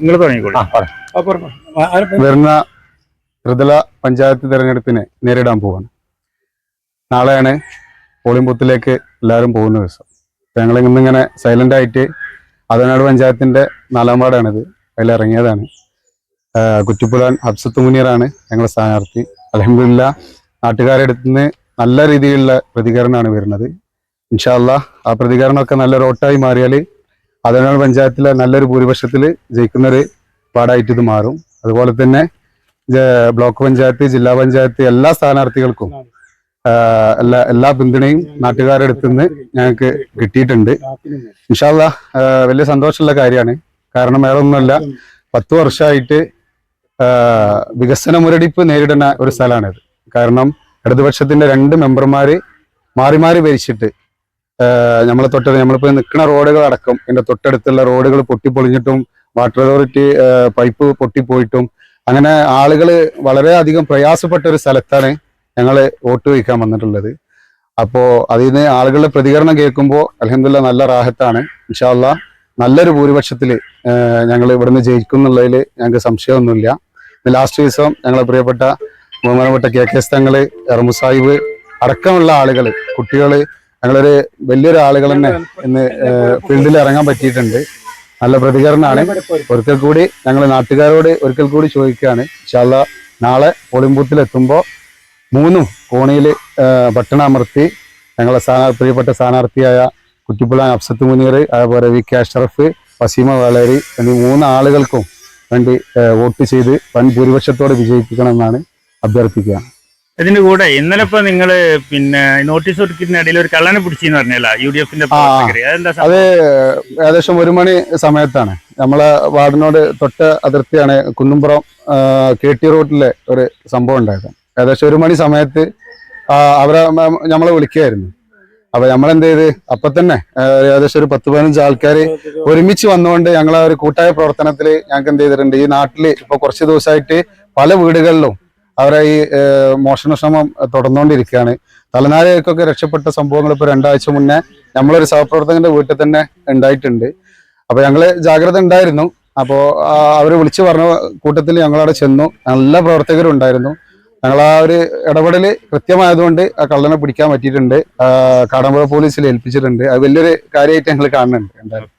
നിങ്ങൾ വരുന്ന ത്രിതല പഞ്ചായത്ത് തെരഞ്ഞെടുപ്പിനെ നേരിടാൻ പോവാണ്. നാളെയാണ് പോളിംഗ് ബൂത്തിലേക്ക് എല്ലാവരും പോകുന്ന ദിവസം. ഞങ്ങൾ ഇന്നിങ്ങനെ സൈലന്റ് ആയിട്ട് അതനാട് പഞ്ചായത്തിന്റെ നാലാം വാർഡാണിത്. അതിൽ ഇറങ്ങിയതാണ്. ആഹ് കുറ്റിപ്പുലാൻ ഹബ്സത്ത് മുനീറാണ് ഞങ്ങളുടെ സ്ഥാനാർത്ഥി. അലഹമില്ല നാട്ടുകാരുടെ അടുത്ത് നിന്ന് നല്ല രീതിയിലുള്ള പ്രതികരണമാണ് വരുന്നത്. ഇൻഷാല്ല ആ പ്രതികരണമൊക്കെ നല്ല ഓട്ടായി മാറിയാൽ അതനാട് പഞ്ചായത്തിലെ നല്ലൊരു ഭൂരിപക്ഷത്തിൽ ജയിക്കുന്നൊരു പാടായിട്ട് ഇത് മാറും. അതുപോലെ തന്നെ ബ്ലോക്ക് പഞ്ചായത്ത് ജില്ലാ പഞ്ചായത്ത് എല്ലാ സ്ഥാനാർത്ഥികൾക്കും എല്ലാ എല്ലാ പിന്തുണയും നാട്ടുകാരുടെ അടുത്ത് നിന്ന് ഞങ്ങൾക്ക് കിട്ടിയിട്ടുണ്ട്. ഇൻഷാല്ല വലിയ സന്തോഷമുള്ള കാര്യമാണ്. കാരണം വേറെ ഒന്നുമല്ല പത്ത് വർഷമായിട്ട് വികസന മുരടിപ്പ് നേരിടുന്ന ഒരു സ്ഥലമാണിത്. കാരണം ഇടതുപക്ഷത്തിന്റെ രണ്ട് മെമ്പർമാര് മാറി മാറി ഭരിച്ചിട്ട് നമ്മളെ തൊട്ട് നമ്മളിപ്പോ നിൽക്കുന്ന റോഡുകൾ അടക്കം ഇതിന്റെ തൊട്ടടുത്തുള്ള റോഡുകൾ പൊട്ടിപ്പൊളിഞ്ഞിട്ടും വാട്ടർ അതോറിറ്റി പൈപ്പ് പൊട്ടിപ്പോയിട്ടും അങ്ങനെ ആളുകൾ വളരെയധികം പ്രയാസപ്പെട്ട ഒരു സ്ഥലത്താണ് ഞങ്ങൾ വോട്ട് ചോദിക്കാൻ വന്നിട്ടുള്ളത്. അപ്പോ അതിൽ നിന്ന് ആളുകളുടെ പ്രതികരണം കേൾക്കുമ്പോൾ അലഹമില്ല നല്ല റാഹത്താണ്. ഇൻഷാല്ല നല്ലൊരു ഭൂരിപക്ഷത്തിൽ ഞങ്ങൾ ഇവിടുന്ന് ജയിക്കും എന്നുള്ളതിൽ ഞങ്ങൾക്ക് സംശയമൊന്നുമില്ല ലാസ്റ്റ് ദിവസം ഞങ്ങളെ പ്രിയപ്പെട്ട ബഹുമാനപ്പെട്ട കെ കെ സ്ഥങ്ങൾ എറമു സാഹിബ് അടക്കമുള്ള ആളുകൾ കുട്ടികൾ ഞങ്ങളൊരു വലിയൊരു ആളുകൾ തന്നെ ഇന്ന് ഫീൽഡിൽ ഇറങ്ങാൻ പറ്റിയിട്ടുണ്ട്. നല്ല പ്രതികരണമാണ്. ഒരിക്കൽ കൂടി ഞങ്ങൾ നാട്ടുകാരോട് ഒരിക്കൽ കൂടി ചോദിക്കുകയാണ്. ഇൻഷാല്ല നാളെ പോളിംഗ് ബൂത്തിൽ എത്തുമ്പോൾ മൂന്നും കോണിയിൽ ഭട്ടണമർത്തി ഞങ്ങളെ സ്ഥാനാ പ്രിയപ്പെട്ട സ്ഥാനാർത്ഥിയായ കുറ്റിപ്പുള്ള അഫ്സത്ത് മുനീർ അതേപോലെ വി കെ അഷറഫ് വസീമ വളരി എന്നീ മൂന്ന് ആളുകൾക്കും വേണ്ടി വോട്ട് ചെയ്ത് വൻ ഭൂരിപക്ഷത്തോടെ വിജയിപ്പിക്കണമെന്നാണ് അഭ്യർത്ഥിക്കുക ഇതിന്റെ കൂടെ ഇന്നലെ ഇപ്പൊ നിങ്ങൾ പിന്നെ നോട്ടീസ് ഒടുക്കിനിടയിൽ ഒരു കള്ളനെ പിടിച്ചെന്ന് പറഞ്ഞല്ല യു ഡി എഫിന്റെ? അത് ഏകദേശം ഒരു മണി സമയത്താണ്. നമ്മളെ വാർഡിനോട് തൊട്ട് അതിർത്തിയാണ് കുന്നുംപുറം കെ ടി റോഡിലെ ഒരു സംഭവം ഉണ്ടായത്. ഏകദേശം ഒരു മണി സമയത്ത് അവരെ നമ്മളെ വിളിക്കുകയായിരുന്നു. അപ്പൊ നമ്മളെന്ത് ചെയ്ത്? അപ്പൊ തന്നെ ഏകദേശം ഒരു പത്ത് പതിനഞ്ച് ആൾക്കാർ ഒരുമിച്ച് വന്നുകൊണ്ട് ഞങ്ങളെ ഒരു കൂട്ടായ പ്രവർത്തനത്തിൽ ഞങ്ങൾക്ക് എന്ത് ചെയ്തിട്ടുണ്ട്? ഈ നാട്ടിൽ ഇപ്പൊ കുറച്ച് ദിവസമായിട്ട് പല വീടുകളിലും അവരെ ഈ മോഷണശ്രമം തുടർന്നുകൊണ്ടിരിക്കുകയാണ്. തലനാരികൾക്കൊക്കെ രക്ഷപ്പെട്ട സംഭവങ്ങൾ ഇപ്പൊ രണ്ടാഴ്ച മുന്നേ നമ്മളൊരു സഹപ്രവർത്തകന്റെ വീട്ടിൽ തന്നെ ഉണ്ടായിട്ടുണ്ട്. അപ്പൊ ഞങ്ങൾ ജാഗ്രത ഉണ്ടായിരുന്നു. അപ്പോ അവർ വിളിച്ചു പറഞ്ഞ കൂട്ടത്തിൽ ഞങ്ങളവിടെ ചെന്നു. നല്ല പ്രവർത്തകരുണ്ടായിരുന്നു. ഞങ്ങൾ ആ ഒരു ഇടപെടൽ കൃത്യമായതുകൊണ്ട് ആ കള്ളനെ പിടിക്കാൻ പറ്റിയിട്ടുണ്ട്. കാടമ്പുഴ പോലീസിൽ ഏൽപ്പിച്ചിട്ടുണ്ട്. അത് വലിയൊരു കാര്യമായിട്ട് ഞങ്ങൾ കാണുന്നുണ്ട് എന്തായാലും.